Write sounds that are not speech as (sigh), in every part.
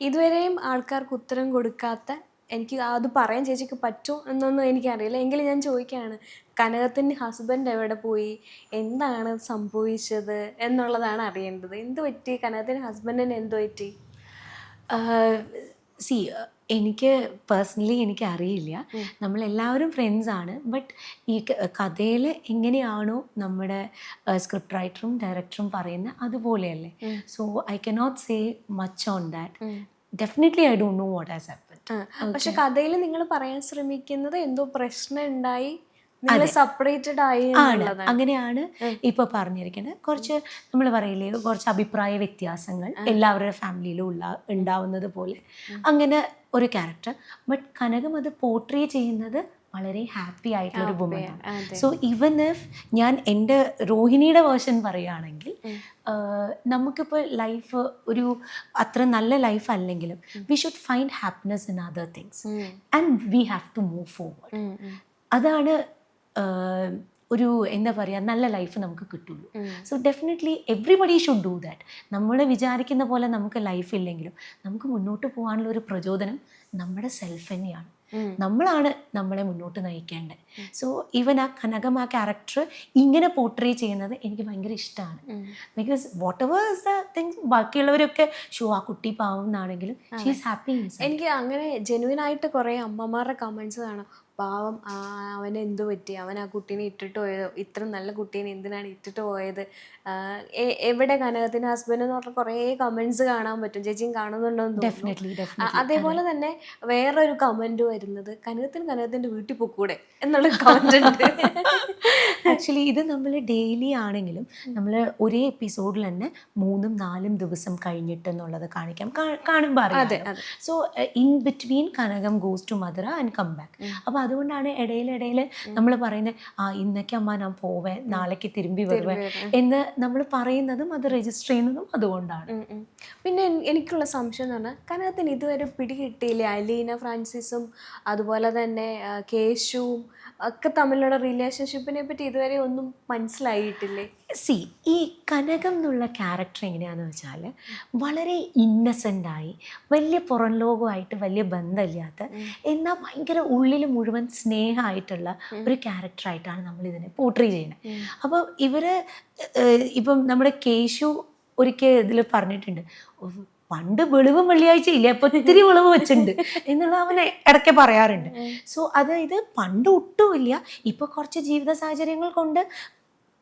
ഇതുവരെയും ആൾക്കാർക്ക് ഉത്തരം കൊടുക്കാത്ത എനിക്ക് അത് പറയാൻ ചേച്ചിക്ക് പറ്റുമോ എന്നൊന്നും എനിക്കറിയില്ല. എങ്കിലും ഞാൻ ചോദിക്കുകയാണ് കനകത്തിന്റെ ഹസ്ബൻഡ് എവിടെ പോയി? എന്താണ് സംഭവിച്ചത് എന്നുള്ളതാണ് അറിയേണ്ടത്. എന്ത് പറ്റി? കനകത്തിന്റെ ഹസ്ബൻഡിന് എന്ത് പറ്റി? സി എനിക്ക് പേഴ്സണലി എനിക്ക് അറിയില്ല നമ്മളെല്ലാവരും ഫ്രണ്ട്സ് ആണ്. ബട്ട് ഈ കഥയിൽ എങ്ങനെയാണോ നമ്മുടെ സ്ക്രിപ്റ്റ് റൈറ്ററും ഡയറക്ടറും പറയുന്നത് അതുപോലെയല്ലേ. So I cannot say much on that definitely I don't know what has happen പക്ഷെ കഥയിൽ നിങ്ങൾ പറയാൻ ശ്രമിക്കുന്നത് എന്തോ പ്രശ്നം ഉണ്ടായി സെപ്പറേറ്റഡ് ആയി ആണ്. അങ്ങനെയാണ് ഇപ്പൊ പറഞ്ഞിരിക്കുന്നത് കുറച്ച് നമ്മൾ പറയില്ലേ കുറച്ച് അഭിപ്രായ വ്യത്യാസങ്ങൾ എല്ലാവരുടെ ഫാമിലിയിലും ഉള്ള ഉണ്ടാവുന്നത് പോലെ. അങ്ങനെ ഒരു ക്യാരക്ടർ ബട്ട് കനകം അത് പോർട്രേ ചെയ്യുന്നത് വളരെ ഹാപ്പി ആയിട്ടുള്ള ഒരു വുമനാണ് അതെ. സോ ഈവൻ ഇഫ് ഞാൻ എന്റെ രോഹിണിയുടെ വേർഷൻ പറയുകയാണെങ്കിൽ നമുക്കിപ്പോൾ ലൈഫ് ഒരു അത്ര നല്ല ലൈഫ് അല്ലെങ്കിലും we should find happiness in other things and we have to move forward. അതാണ് ഒരു എന്താ പറയുക നല്ല ലൈഫ് നമുക്ക് കിട്ടുള്ളൂ. So definitely everybody should do that നമ്മൾ വിചാരിക്കുന്ന പോലെ നമുക്ക് ലൈഫ് ഇല്ലെങ്കിലും നമുക്ക് മുന്നോട്ട് പോകാനുള്ള ഒരു പ്രചോദനം നമ്മുടെ സെൽഫ് തന്നെയാണ്. നമ്മളാണ് നമ്മളെ മുന്നോട്ട് നയിക്കേണ്ടത്. സോ ഈവൻ ആ കനകം ആ ക്യാരക്ടർ ഇങ്ങനെ പോർട്രേ ചെയ്യുന്നത് എനിക്ക് ഭയങ്കര ഇഷ്ടമാണ്. Because whatever the things ബാക്കിയുള്ളവരൊക്കെ ഷോ ആ കുട്ടി പാവുന്നാണെങ്കിലും ഷീ ഈസ് ഹാപ്പി എനിക്ക് അങ്ങനെ ജെനുവിനായിട്ട് കുറേ അമ്മമാരുടെ കമൻസ് കാണാം. പാവം ആ, അവന് എന്തു പറ്റി? അവൻ ആ കുട്ടീനെ ഇട്ടിട്ട് പോയത് ഇത്ര നല്ല കുട്ടീനെ എന്തിനാണ് ഇട്ടിട്ട് പോയത്? എവിടെ കനകത്തിന്റെ ഹസ്ബൻഡ് എന്ന് പറഞ്ഞാൽ കുറേ കമൻസ് കാണാൻ പറ്റും. ചേച്ചിയും കാണുന്നുണ്ടോ. ഡെഫിനറ്റ്ലി അതേപോലെ തന്നെ വേറൊരു കമന്റ് വരുന്നത് കനകത്തിന് കനകത്തിന്റെ വീട്ടിൽ പൊക്കൂടെ എന്നുള്ള കമന്റ് ഉണ്ട്. ആക്ച്വലി ഇത് നമ്മൾ ഡെയിലി ആണെങ്കിലും നമ്മൾ ഒരേ എപ്പിസോഡിൽ തന്നെ മൂന്നും നാലും ദിവസം കഴിഞ്ഞിട്ട് എന്നുള്ളത് കാണിക്കാം. കാണുമ്പോൾ അറിയാം so in between Kanakam goes to mother and come back അപ്പോൾ അതുകൊണ്ടാണ് ഇടയിലിടയിൽ നമ്മൾ പറയുന്നത് ആ ഇന്നൊക്കെ അമ്മ ഞാൻ പോവേ നാളേക്ക് തിരുമ്പി വരുവേ എന്ന് നമ്മൾ പറയുന്നതും അത് രജിസ്റ്റർ ചെയ്യുന്നതും അതുകൊണ്ടാണ്. പിന്നെ എനിക്കുള്ള സംശയം എന്ന് പറഞ്ഞാൽ കനകത്തിന് ഇതുവരെ പിടികിട്ടിയില്ലേ? അലീന ഫ്രാൻസിസും അതുപോലെ തന്നെ കേശുവും ഒക്കെ തമ്മിലുള്ള റിലേഷൻഷിപ്പിനെ പറ്റി ഇതുവരെ ഒന്നും മനസ്സിലായിട്ടില്ലേ? സി ഈ കനകം എന്നുള്ള ക്യാരക്ടർ എങ്ങനെയാണെന്ന് വെച്ചാൽ വളരെ ഇന്നസെന്റായി വലിയ പുറം ലോകമായിട്ട് വലിയ ബന്ധമില്ലാത്ത എന്നാൽ ഭയങ്കര ഉള്ളിൽ മുഴുവൻ സ്നേഹമായിട്ടുള്ള ഒരു ക്യാരക്ടറായിട്ടാണ് നമ്മൾ ഇതിനെ പോർട്രേ ചെയ്യുന്നത്. അപ്പോൾ ഇവർ ഇപ്പം നമ്മുടെ കേശു ഒരിക്കൽ ഇതിൽ പറഞ്ഞിട്ടുണ്ട് പണ്ട് വെളിവ് വെള്ളിയാഴ്ച ഇല്ല? ഇപ്പൊ ഇത്തിരി വെളിവ് വെച്ചിട്ടുണ്ട്. (laughs) എന്നുള്ള അവനെ ഇടയ്ക്ക് പറയാറുണ്ട്. സോ അതായത് പണ്ട് ഒട്ടുമില്ല ഇപ്പൊ കുറച്ച് ജീവിത സാഹചര്യങ്ങൾ കൊണ്ട്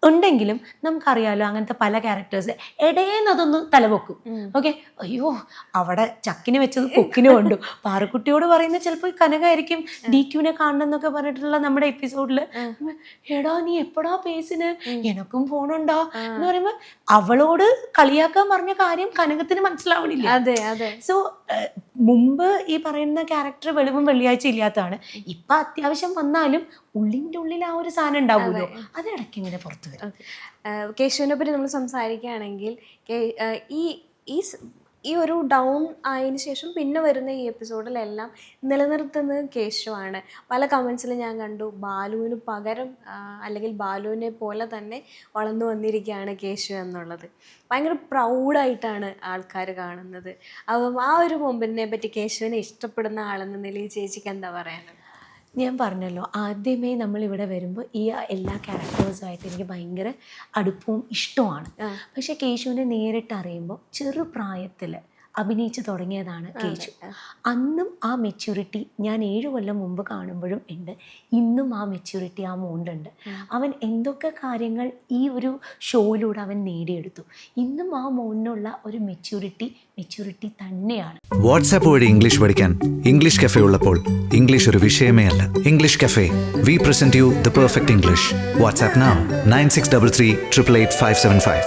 ഉണ്ടെങ്കിലും നമുക്കറിയാലോ അങ്ങനത്തെ പല ക്യാരക്ടേഴ്സ് ഇടയേന്ന് അതൊന്ന് തലപൊക്കും ഓക്കെ അയ്യോ അവിടെ ചക്കിന് വെച്ചത് കൊക്കിന് കൊണ്ടു പാറക്കുട്ടിയോട് പറയുന്നത് ചിലപ്പോൾ കനകായിരിക്കും. ഡി ക്യൂനെ കാണണമെന്നൊക്കെ പറഞ്ഞിട്ടുള്ള നമ്മുടെ എപ്പിസോഡിൽ എടാ നീ എപ്പോഴാ പേസിന്? എനക്കും ഫോണുണ്ടോ എന്ന് പറയുമ്പോൾ അവളോട് കളിയാക്കാൻ പറഞ്ഞ കാര്യം കനകത്തിന് മനസ്സിലാവണില്ല. സോ മുമ്പ് ഈ പറയുന്ന ക്യാരക്ടർ വെളിവും വെള്ളിയാഴ്ച ഇല്ലാത്തതാണ്. ഇപ്പൊ അത്യാവശ്യം വന്നാലും ഉള്ളിന്റെ ഉള്ളിൽ ആ ഒരു സാധനം ഉണ്ടാവുമല്ലോ. അത്. ഇടയ്ക്ക് ഇങ്ങനെ പുറത്തു വരും. കേശുവിനെ പറ്റി നമ്മൾ സംസാരിക്കുകയാണെങ്കിൽ ഈ ഈ ഈ ഒരു ഡൗൺ ആയതിനു ശേഷം പിന്നെ വരുന്ന ഈ എപ്പിസോഡിലെല്ലാം നിലനിർത്തുന്നത് കേശുവാണ്. പല കമൻസിലും ഞാൻ കണ്ടു. ബാലുവിന് പകരം അല്ലെങ്കിൽ ബാലുവിനെ പോലെ തന്നെ വളർന്നു വന്നിരിക്കുകയാണ് കേശു എന്നുള്ളത്. ഭയങ്കര പ്രൗഡായിട്ടാണ് ആൾക്കാർ കാണുന്നത്. അപ്പം ആ ഒരു മൊമ്പിനെ പറ്റി കേശുവിനെ ഇഷ്ടപ്പെടുന്ന ആളെന്ന നിലയിൽ ചേച്ചിക്ക് എന്താ പറയാനുള്ളത്? ഞാൻ പറഞ്ഞല്ലോ ആദ്യമേ നമ്മൾ ഇവിടെ വരുമ്പോൾ ഈ എല്ലാ ക്യാരക്ടേഴ്സുമായിട്ട് എനിക്ക് ഭയങ്കര അടുപ്പവും ഇഷ്ടമാണ് പക്ഷേ കേശുവിനെ നേരിട്ട് അറിയുമ്പോൾ ചെറുപ്രായത്തിൽ അഭിനയിച്ചു തുടങ്ങിയതാണ് കേജു അന്നും ആ മെച്യൂരിറ്റി ഞാൻ ഏഴു കൊല്ലം മുമ്പ് കാണുമ്പോഴും ഉണ്ട്. ഇന്നും ആ മെച്യൂരിറ്റി ആ മോണ്ടുണ്ട് അവൻ എന്തൊക്കെ കാര്യങ്ങൾ ഈ ഒരു ഷോയിലൂടെ അവൻ നേടിയെടുത്തു. ഇന്നും ആ മോണിനുള്ള ഒരു മെച്യൂരിറ്റി മെച്യൂരിറ്റി തന്നെയാണ്. വാട്സാപ്പ് വഴി ഇംഗ്ലീഷ് പഠിക്കാൻ ഇംഗ്ലീഷ് കഫേ ഉള്ളപ്പോൾ ഇംഗ്ലീഷ് ഒരു വിഷയമേ അല്ല. English cafe we present you the perfect English WhatsApp nine six double three triple eight five seven five